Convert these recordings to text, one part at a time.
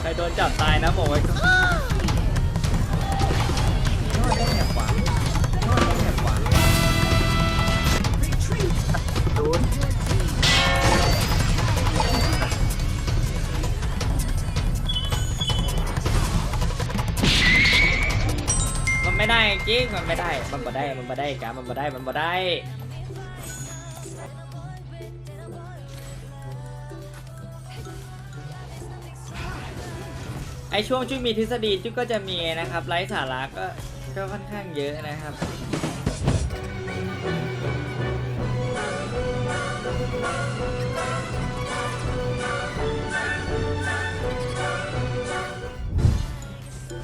ใครโดนจับตายนะบอกไว้ก่อนโทษได้แหบขวาโทษได้แหบขวาดูนมันไม่ได้จริงมันไม่ได้ มันบ่ได้ มันบ่ได้กามันบ่ได้ มันบ่ได้ ไอช่วงจุ้ยมีทฤษฎีจุ้ยก็จะมีนะครับไร้สาระก็ก็ค่อนข้างเยอะนะครับ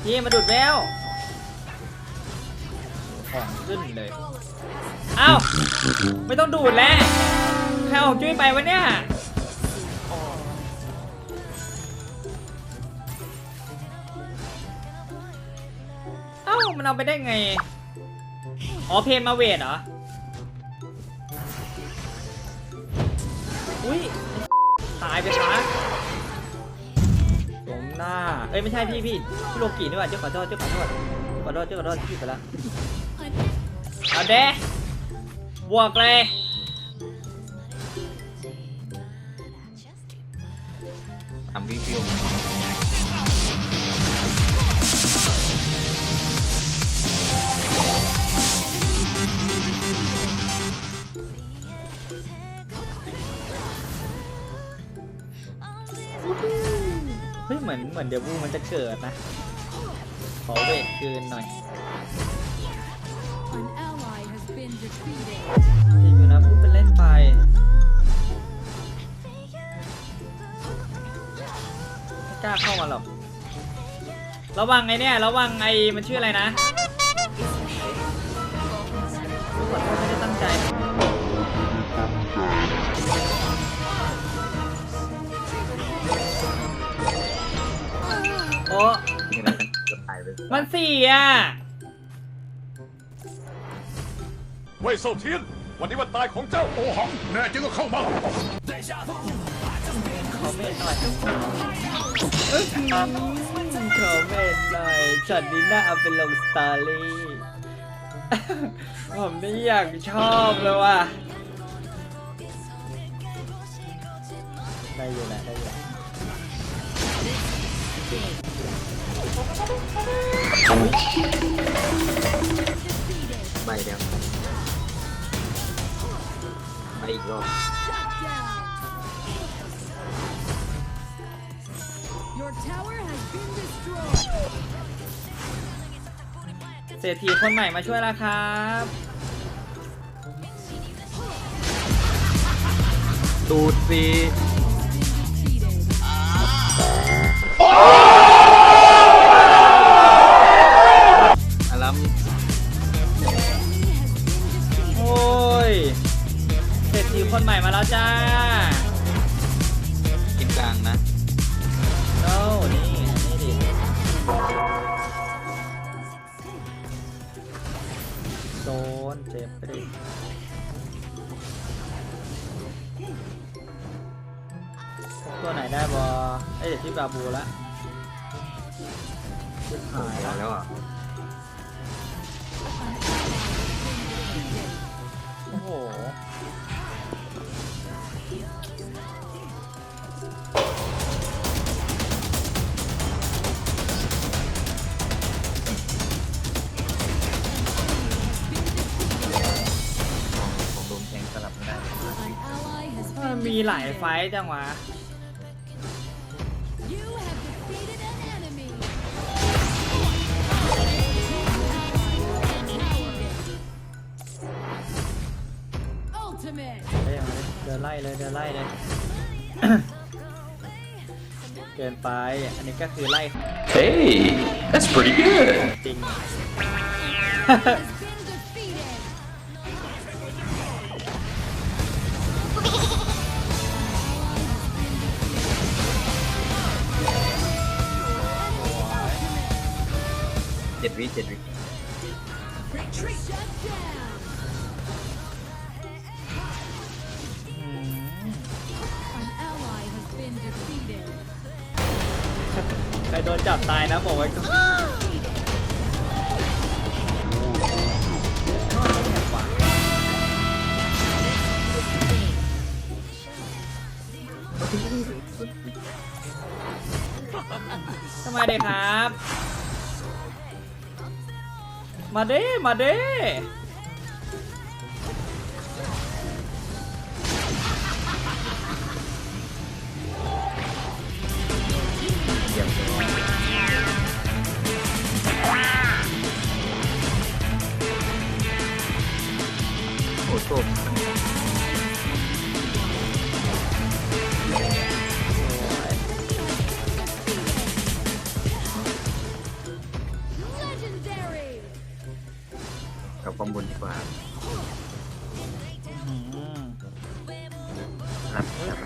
พี่มาดูดแววของขึ้นเลยเอ้าไม่ต้องดูดแล้วใครเอาของจุ้ยไปวะเนี่ย เอามันเอาไปได้ไง อ๋อเพนมาเวทเหรอ อุ้ยตายไปซะสมหน้า เอ้ยไม่ใช่พี่พี่พี่โลกีนี่หว่าเจ้าขอโทษเจ้าขอโทษขอโทษเจ้าขอโทษพี่ไปล้วเอาเด้บวกเลยทำรีวิว เฮ้ยเหมือนเหมือนเดี๋ยวบูมันจะเกิดนะ ขอเวทคืนหน่อย An ally has been defeated. จริงอยู่นะพูดเป็นเล่นไปไม่กล้าเข้ามาหรอกระวังไอ้เนี่ยระวังไอ้มันชื่ออะไรนะ มันสี่อะเว่ยเซาเทียน วันนี้วันตายของเจ้าโอหัง แน่จริงก็เข้ามาขอเมนหน่อยอื้อหือขอเมนหน่อยช็อตนี้น่าเอาไปลงสตอรี่ ผมนี่อยากชอบเลยว่ะ ได้อยู่นะได้อยู่ ใบเดียวไปอีกรอบ Shut down. Your tower has been destroyed. เศรษฐีคนใหม่มาช่วยแล้วครับดูดสิ โอ้ยเศรษฐีคนใหม่มาแล้วจ้ากินกลางนะโอ้นี่ นี่ดิโดนเจ็บไปดิตัวไหนได้บอเอ้ยเดี๋ยวที่บาบูละชิบหายตาละยแล้วอะ มัน been มีหลายไฟ defeated. ต์จังวะ You have defeated an enemy. Ultimate. เดินเดินไล่เลยเดินไล่เลย เกินไป อันนี้ก็คือไล่ Hey, that's pretty good. จริง จ็ดวิเจ็ดวิ Shut down. อืม An ally has been defeated. รโดนจับตายนะบอกไว้ก่อนทำไมเด็กครับ มาเด้มาเด้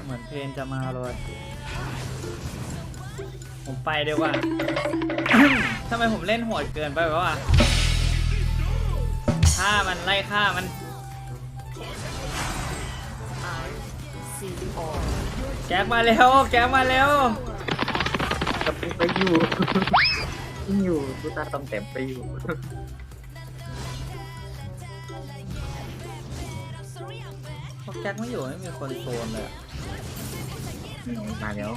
เหมือนเพลงจะมาเลย ผมไปดีกว่า ทำไมผมเล่นโหดเกินไปวะวะฆ่ามันไล่ฆ่ามันแก๊กมาเร็วแก๊กมาเร็วกับไปอยู่อยู่กูตาต้มเต็มไปอยู่ แก๊กไม่อยู่ไม่มีคนโซนเลยอะมาแล้ว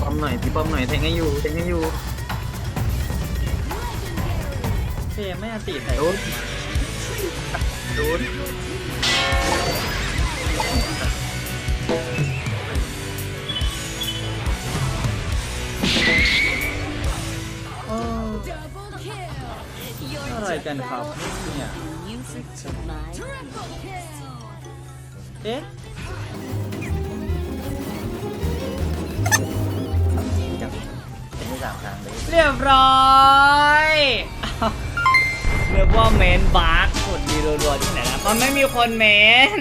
ป้อมหน่อยพี่ป้อมหน่อยแทงให้อยู่แทงให้อยู่ เพลงไม่อันตีใส่โดนโดนโอ้ Double kill. อะไรกันครับเนี่ย Triple kill. เอ๊ะจับเป็นที่สามทางเลยเรียบร้อยอ้าว เรียกว่าเมนบาร์กกดดีรัวๆที่ไหนนะมันไม่มีคนเมน